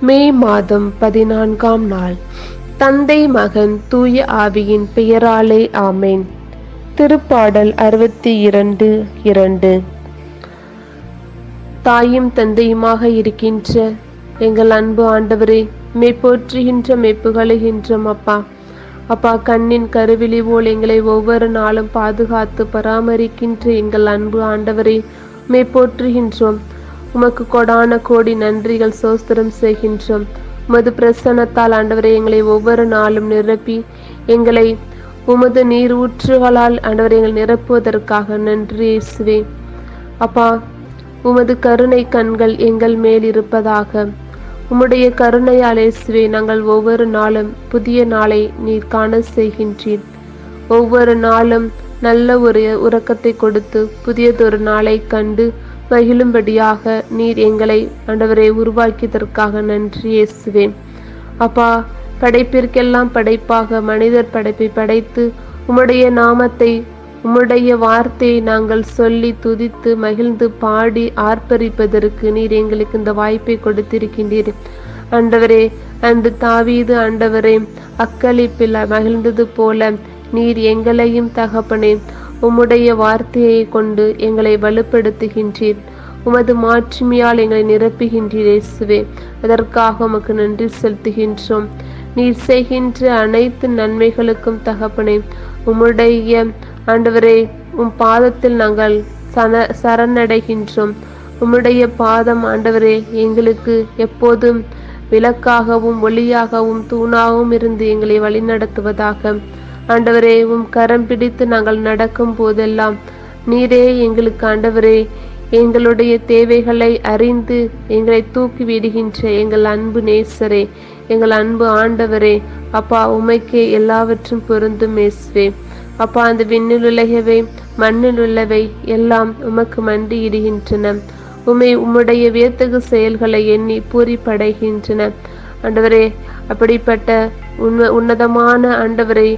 மே மாதம் பதினான்காம் நாள். தந்தை மகன் தூய ஆவியின் பெயராலே ஆமேன். திருப்பாடல் அறுபத்தி இரண்டு இரண்டு. தாயும் தந்தையுமாக இருக்கின்ற எங்கள் அன்பு ஆண்டவரே மெய் போற்றுகின்ற மெப்புகழுகின்றோம் அப்பா. அப்பா கண்ணின் கருவிழி போல் எங்களை ஒவ்வொரு நாளும் பாதுகாத்து பராமரிக்கின்ற எங்கள் அன்பு ஆண்டவரே மெய் போற்றுகின்றோம். உமக்கு கொடான கோடி நன்றிகள் சோஸ்திரம் செய்கின்றோம். உமது பிரசன்னத்தால் ஆண்டவரை எங்களை ஒவ்வொரு நாளும் நிரப்பி எங்களை உமது நீர் ஊற்றுகளால் ஆண்டவரை எங்களை நிரப்புவதற்காக நன்றி இயேசுவே. அப்பா உமது கருணை கண்கள் எங்கள் மேல் இருப்பதாக. உம்முடைய கருணையால் இயேசுவே நாங்கள் ஒவ்வொரு நாளும் புதிய நாளை நீர் காண செய்கின்றீர். ஒவ்வொரு நாளும் நல்ல ஒரு உறக்கத்தை கொடுத்து புதியதொரு நாளை கண்டு மகிழும்படியாக நீர் எங்களை ஆண்டவரை உருவாக்கியதற்காக நன்றி ஏசுவேன். அப்பா படைப்பிற்கெல்லாம் படைப்பாக மனிதர் படைப்பை படைத்து உம்முடைய நாமத்தை உம்முடைய வார்த்தையை நாங்கள் சொல்லி துதித்து மகிழ்ந்து பாடி ஆர்ப்பரிப்பதற்கு நீர் எங்களுக்கு இந்த வாய்ப்பை கொடுத்திருக்கின்றீர். ஆண்டவரே அன்று தாவீது ஆண்டவரே அக்களிப்பில் மகிழ்ந்தது போல நீர் எங்களையும் தகப்பனே உம்முடைய வார்த்தையை கொண்டு எங்களை வலுப்படுத்துகின்றீர். உமது மாற்றுமையால் எங்களை நிரப்புகின்றீர் இயேசுவே. அதற்காக உமக்கு நன்றி செலுத்துகின்றோம். நீர் செய்கின்ற அனைத்து நன்மைகளுக்கும் தகப்பனே உம்முடைய ஆண்டவரே உம் பாதத்தில் நாங்கள் சன சரணடைகின்றோம். உம்முடைய பாதம் ஆண்டவரே எங்களுக்கு எப்போதும் விளக்காகவும் ஒளியாகவும் தூணாகவும் இருந்து எங்களை வழிநடத்துவதாக. ஆண்டவரே உம் கரம் பிடித்து நாங்கள் நடக்கும் போதெல்லாம் நீரே எங்களுக்கு ஆண்டவரே எங்களுடைய தேவைகளை அறிந்து எங்களை தூக்கி விடுகின்ற எங்கள் அன்பு நேசரே எங்கள் அன்பு ஆண்டவரே அப்பா உமைக்கே எல்லாவற்றும் பொருந்தும் மேசுவே அப்பா அந்த விண்ணில் உள்ளவை மண்ணில் உள்ளவை எல்லாம் உமக்கு மண்டி இடுகின்றன உமை உம்முடைய வியத்தகு செயல்களை எண்ணி பூரிப்படைகின்றன. ஆண்டவரே அப்படிப்பட்ட உன்ன உன்னதமான ஆண்டவரை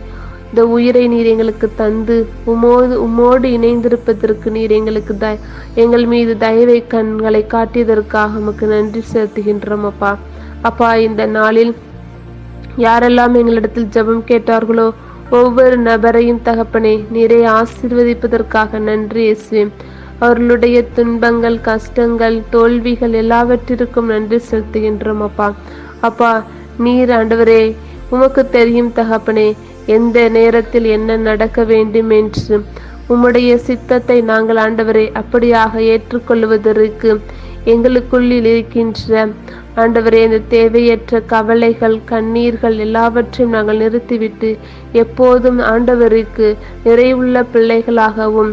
இந்த உயிரை நீர் எங்களுக்கு தந்து உமோது உம்மோடு இணைந்திருப்பதற்கு நீர் எங்களுக்கு த எங்கள் மீது தயவை கண்களை காட்டியதற்காக உமக்கு நன்றி செலுத்துகின்றோம் அப்பா. அப்பா இந்த நாளில் யாரெல்லாம் எங்களிடத்தில் ஜெபம் கேட்டார்களோ ஒவ்வொரு நபரையும் தகப்பனே நீரை ஆசிர்வதிப்பதற்காக நன்றி இயேசுவே. அவர்களுடைய துன்பங்கள் கஷ்டங்கள் தோல்விகள் எல்லாவற்றிற்கும் நன்றி செலுத்துகின்றோம் அப்பா. அப்பா நீர் ஆண்டவரே உமக்கு தெரியும் தகப்பனே எந்த நேரத்தில் என்ன நடக்க வேண்டும் என்று உம்முடைய சித்தத்தை நாங்கள் ஆண்டவரை அப்படியாக ஏற்றுக்கொள்வதற்கு எங்களுக்குள்ளில் இருக்கின்ற ஆண்டவரே இந்த தேவையற்ற கவலைகள் கண்ணீர்கள் எல்லாவற்றையும் நாங்கள் நிறுத்திவிட்டு எப்போதும் ஆண்டவருக்கு நிறைவுள்ள பிள்ளைகளாகவும்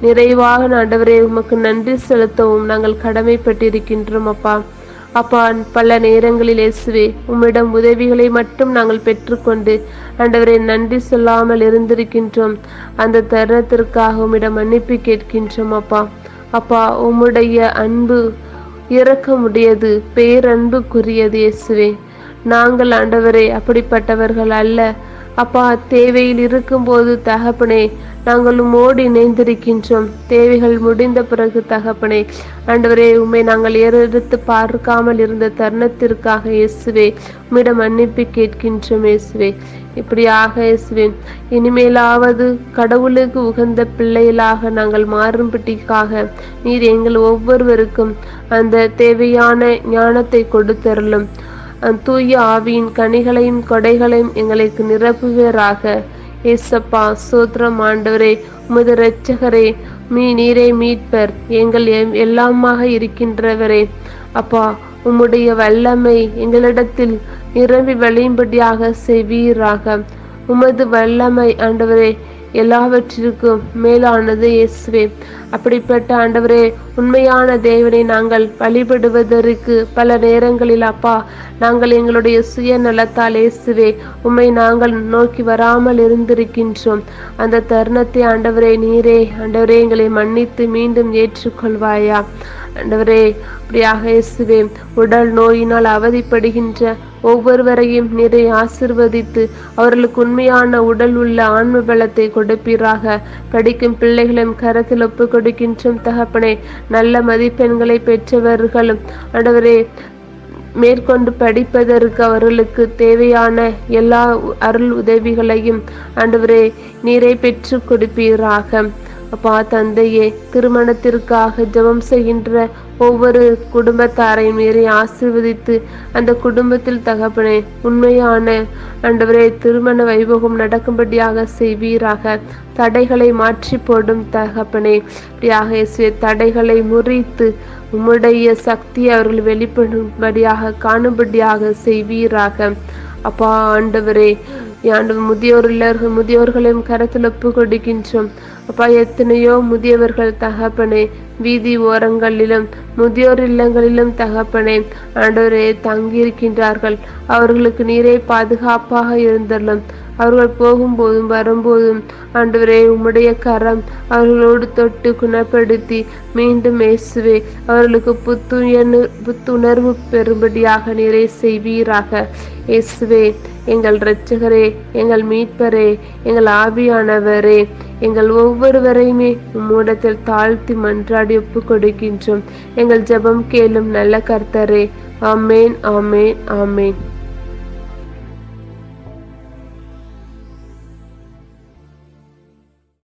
நிறைவாக ஆண்டவரே உமக்கு நன்றி செலுத்தவும் நாங்கள் கடமைப்பட்டிருக்கின்றோம் அப்பா. அப்பா பல நேரங்களில் இயேசுவே உம்மிடம் உதவிகளை மட்டும் நாங்கள் பெற்றுக்கொண்டு ஆண்டவரை நன்றி சொல்லாமல் இருந்திருக்கின்றோம். அந்த தருணத்திற்காக உம்மிடம் மன்னிப்பு கேட்கின்றோம் அப்பா. அப்பா உம்முடைய அன்பு இறக்கமுடையது பேரன்புக்குரியது இயேசுவே. நாங்கள் ஆண்டவரே அப்படிப்பட்டவர்கள் அல்ல. அப்பா தேவையில் இருக்கும்போது தகப்பனே நாங்கள் உமோடு இணைந்திருக்கின்றோம். தேவைகள் முடிந்த பிறகு தகப்பனே ஆண்டவரே உம்மை நாங்கள் ஏறெடுத்து பார்க்காமல் இருந்த தருணத்திற்காக இயேசுவே உம்மிடம் மன்னிப்பு கேட்கின்றோம் இயேசுவே. இப்படியாக இயேசுவே இனிமேலாவது கடவுளுக்கு உகந்த பிள்ளைகளாக நாங்கள் மாறும்பட்டிக்காக நீர் எங்கள் ஒவ்வொருவருக்கும் அந்த தேவையான ஞானத்தை கொடுத்தருளும். தூய ஆவியின் கனிகளையும் கொடைகளையும் எங்களுக்கு நிரப்புவீராக. ஏசப்பா சூத்ரம் ஆண்டவரே உமது இரட்சகரே மீ நீரை மீட்பர் எங்கள் எம்- எல்லாமாக இருக்கின்றவரே. அப்பா உம்முடைய வல்லமை எங்களிடத்தில் நிரம்பி வழியும்படியாக செய்வீராக. உமது வல்லமை ஆண்டவரே எல்லாவற்றிற்கும் மேலானது இயேசுவே. அப்படிப்பட்ட ஆண்டவரே உண்மையான தேவனை நாங்கள் வழிபடுவதற்கு பல நேரங்களில் அப்பா நாங்கள் எங்களுடைய சுய நலத்தால் இயேசுவே உம்மை நாங்கள் நோக்கி வராமல் இருந்திருக்கின்றோம். அந்த தருணத்தை ஆண்டவரே நீரே ஆண்டவரே எங்களை மன்னித்து மீண்டும் ஏற்றுக்கொள்வாயா. ஆண்டவரே அப்படியாக இயேசுவே உடல் நோயினால் அவதிப்படுகின்ற ஒவ்வொருவரையும் நிறை ஆசிர்வதித்து அவர்களுக்கு உண்மையான உடல் உள்ள ஆன்ம பலத்தை கொடுப்பீராக. படிக்கும் பிள்ளைகளும் கரத்தில் ஒப்பு கொடுக்கின்றோம் தகப்பனே நல்ல மதிப்பெண்களை பெற்றவர்களும் ஆண்டவரே மேற்கொண்டு படிப்பதற்கு அவர்களுக்கு தேவையான எல்லா அருள் உதவிகளையும் ஆண்டவரே நீரை பெற்று கொடுப்பீராக. அப்பா தந்தையே திருமணத்திற்காக ஜெபம் செய்கின்ற ஒவ்வொரு குடும்பத்தாரையும் மீறி ஆசிர்வதித்து அந்த குடும்பத்தில் தகப்பனே உண்மையான ஆண்டவரே திருமண வைபோகம் நடக்கும்படியாக செய்வீராக. தடைகளை மாற்றி போடும் தகப்பனே இப்படியாக தடைகளை முறித்து உம்முடைய சக்தி அவர்கள் வெளிப்படும்படியாக காணும்படியாக செய்வீராக. அப்பா ஆண்டவரே ஆண்டவர் முதியோர் இல்லர்கள் முதியோர்களையும் கரத்தில் ஒப்பு கொடுக்கின்றோம் அப்பா எத்தனையோ முதியவர்கள் தகப்பனே வீதி ஓரங்களிலும் முதியோர் இல்லங்களிலும் தகப்பனே ஆண்டோரே தங்கியிருக்கின்றார்கள். அவர்களுக்கு நீரே பாதுகாப்பாக இருந்தள்ளும். அவர்கள் போகும்போதும் வரும்போதும் ஆண்டவரே உம்முடைய கரம் அவர்களோடு தொட்டு குணப்படுத்தி மீண்டும் இயேசுவே அவர்களுக்கு புத்துயர்வு புத்துணர்வு பெறும்படியாக நிறை செய்வீராக. இயேசுவே எங்கள் இரட்சகரே எங்கள் மீட்பரே எங்கள் ஆவியானவரே எங்கள் ஒவ்வொருவரையுமே உம்மூடத்தில் தாழ்த்தி மன்றாடி ஒப்பு கொடுக்கின்றோம் எங்கள் ஜெபம் கேளும் நல்ல கர்த்தரே. ஆமேன் ஆமேன் ஆமேன்.